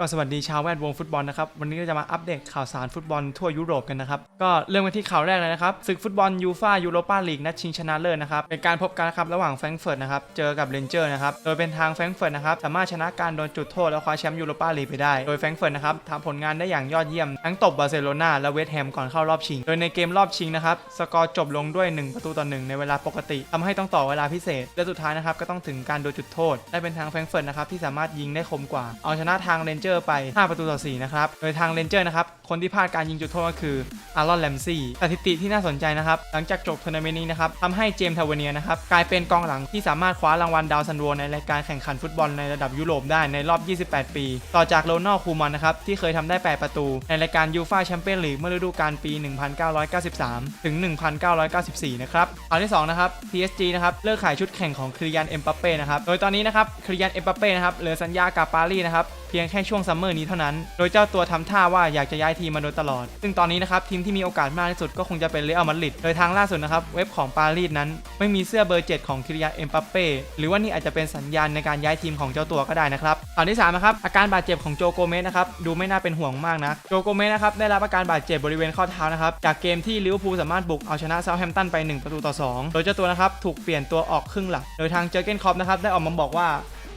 ก็สวัสดีชาวแวดวงฟุตบอลนะครับ วันนี้เราจะมาอัปเดตข่าวสารฟุตบอลทั่วยุโรปกันนะครับ ก็เริ่มกันที่ข่าวแรกเลยนะครับศึกฟุตบอลยูฟ่ายูโรปาลีกนัดชิงชนะเลิศนะครับเป็นการพบกันนะครับระหว่างแฟรงก์เฟิร์ตนะครับเจอกับเรนเจอร์นะครับโดยเป็นทางแฟรงก์เฟิร์ตนะครับสามารถชนะการโดนจุดโทษและคว้าแชมป์ยูโรปาลีกไปได้โดยแฟรงก์เฟิร์ตนะครับทำผลงานได้อย่างยอดเยี่ยมทั้งตบบาร์เซโลนาและเวสต์แฮมก่อนเข้ารอบชิง โดยในเกมรอบชิงนะครับสกอร์จบลงด้วย 1 ประตูต่อหนึ่งในเวลาปกติทำให้ต้องต่อเวลาพิเศษและสุดท้ายนะครับก็ต้องถึงการโดนจุดโทษ ได้เป็นทางแฟรงก์เฟิร์ตนะครับที่สามารถยิงได้คมกว่าเอาชนะทางเรนเจอร์ไป 5 ประตูต่อ 4 นะครับ โดยทางเรนเจอร์นะครับ คนที่พลาดการยิงจุดโทษก็คืออารอนแลมซี่สถิติที่น่าสนใจนะครับ หลังจากจบทัวร์นาเมนต์นี้นะครับทำให้เจมส์ทาวเนียนะครับ กลายเป็นกองหลังที่สามารถคว้ารางวัลดาวซันโวในรายการแข่งขันฟุตบอลในระดับยุโรปได้ในรอบ 28 ปี ต่อจากโรนัลคูมันนะครับที่เคยทำได้ 8 ประตู ในรายการยูฟ่าแชมเปี้ยนลีกเมื่อฤดูกาลปี 1993 ถึง 1994 นะครับข่าวที่2นะครับ PSG นะครับเลิกขายชุดแข่งของคริยันเอ็มบัปเป้นะครับโดยตอนนี้นะครับคริยันเอ็มบัปเป้นะครับเหลือสัญญากับปารีสนะครับเพียงแค่ชวงซัมเมอร์นี้เท่านั้น โดยเจ้าตัวทำท่าว่าอยากจะย้ายทีมมาโดยตลอด ซึ่งตอนนี้นะครับทีมที่มีโอกาสมากที่สุดก็คงจะเป็นเรอัลมาดริด โดยทางล่าสุดนะครับเว็บของปารีสนั้น ไม่มีเสื้อเบอร์ 7 ของคิริยาเอ็มปัปเป้ หรือว่านี่อาจจะเป็นสัญญาณในการย้ายทีมของเจ้าตัวก็ได้นะครับข่าวที่3นะครับอาการบาดเจ็บของโจโกเมสนะครับดูไม่น่าเป็นห่วงมากนะโจโกเมสนะครับได้รับอาการบาดเจ็บบริเวณข้อเท้านะครับจากเกมที่ลิเวอร์พูลสามารถบุกเอาชนะเซาท์แฮมป์ตันไป 1 ประตูต่อ 2 โดยเจ้าตัวนะครับถูกเปลี่ยนตัวออกครึ่งหลังโดยทางเจอเกนคอปนะครับได้ออกมาบอกว่า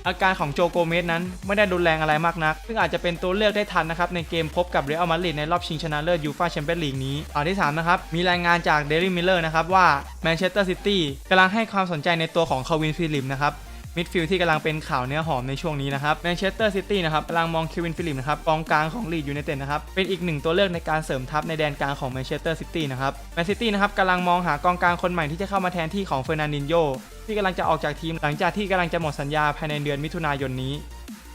อาการของโจโกเมสนั้นไม่ได้รุนแรงอะไรมากนัก ซึ่งอาจจะเป็นตัวเลือกได้ทันนะครับในเกมพบกับเรอัลมาดริดในรอบชิงชนะเลิศยูฟ่าแชมเปี้ยนลีกนี้ข่าวที่3นะครับมีรายงานจากเดลี่มิลเลอร์นะครับว่าแมนเชสเตอร์ซิตี้กำลังให้ความสนใจในตัวของคาวินฟิลิปนะครับ มิดฟิลด์ที่กำลังเป็นข่าวเนื้อหอมในช่วงนี้นะครับแมนเชสเตอร์ซิตี้นะครับกำลังมองคิวินฟิลิปนะครับกองกลางของลีดยูไนเต็ดนะครับเป็นอีกหนึ่งตัวเลือกในการเสริมทัพในแดนกลางของแมนเชสเตอร์ซิตี้นะครับแมนซิตี้นะครับกำลังมองหากองกลางคนใหม่ที่จะเข้ามาแทนที่ของเฟอร์นันดินโยที่กำลังจะออกจากทีมหลังจากที่กำลังจะหมดสัญญาภายในเดือนมิถุนายนนี้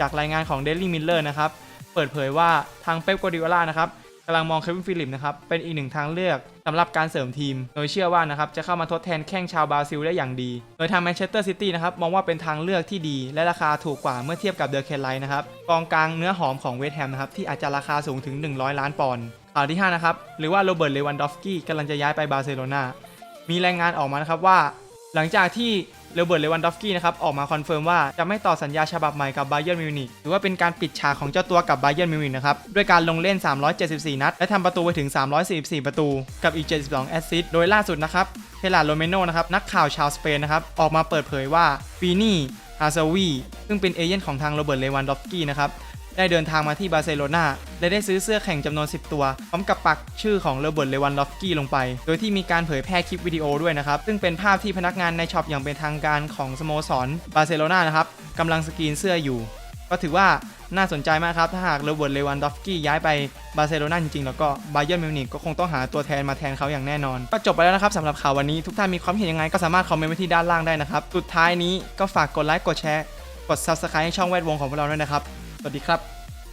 จากรายงานของ Daily Miller นะครับเปิดเผยว่าทางเป๊ปกัวดิโอลานะครับ กำลังมองเควินฟิลิปนะครับเป็นอีกหนึ่งทางเลือกสำหรับการเสริมทีม โดยเชื่อว่านะครับจะเข้ามาทดแทนแข้งชาวบราซิลได้อย่างดี โดยทางแมนเชสเตอร์ซิตี้นะครับมองว่าเป็นทางเลือกที่ดี และราคาถูกกว่าเมื่อเทียบกับเดอร์เคไลท์นะครับกองกลางเนื้อหอมของเวสต์แฮมนะครับที่อาจจะราคาสูงถึง 100 ล้านปอนด์ข่าวที่5นะครับหรือว่าโรเบิร์ตเลวันดอฟสกี้กำลังจะย้ายไปบาร์เซโลนามีรายงานออกมานะครับว่า หลังจากที่ โรเบิร์ตเลวันดอฟสกี้นะครับออกมาคอนเฟิร์มว่าจะไม่ต่อสัญญาฉบับใหม่กับไบเ e ร์นมิวนิกหรือว่าเป็นการปิดฉากของเจ้าตัวกับไบเ e ร์นมิวนิกนะครับด้วยการลงเล่น 374 นัด และทำประตูไปถึง 344 ประตู กับอีก 72 แอสซิสต์โดยล่าสุดนะครับเทลาโรเมโนนะครับนักข่าวชาวสเปนนะครับออกมาเปิดเผยว่าปีนี่อาซาวีซึ่งเป็นเอเย่นของทางโรเบิร์ตเลวันดอฟสกี้นะครับ ได้เดินทางมาที่บาร์เซโลนาและได้ซื้อเสื้อแข่งจำนวน 10 ตัว พร้อมกับปักชื่อของโรเบิร์ตเลวันดอฟสกี้ลงไป โดยที่มีการเผยแพร่คลิปวิดีโอด้วยนะครับ ซึ่งเป็นภาพที่พนักงานในช็อปอย่างเป็นทางการของสโมสรบาร์เซโลนานะครับกำลังสกรีนเสื้ออยู่ ก็ถือว่าน่าสนใจมากครับ ถ้าหากโรเบิร์ตเลวันดอฟสกี้ย้ายไปบาร์เซโลนาจริงๆ แล้วก็ไบเ e ร์นมิวนิกก็คงต้องหาตัวแทนมาแทนเขาอย่างแน่นอน ก็จบไปแล้วนะครับสำหรับข่าววันนี้ทุกท่านมีความเห็นยังไงก็สามารถคอมเมนต์ไว้ที่ด้านล่างได้นะครับ สุดท้ายนี้ก็ฝากกดไลค์กดแชร์กด subscribe ให้ช่องแวดวงของพวกเราด้วยนะครับ สวัสดีครับ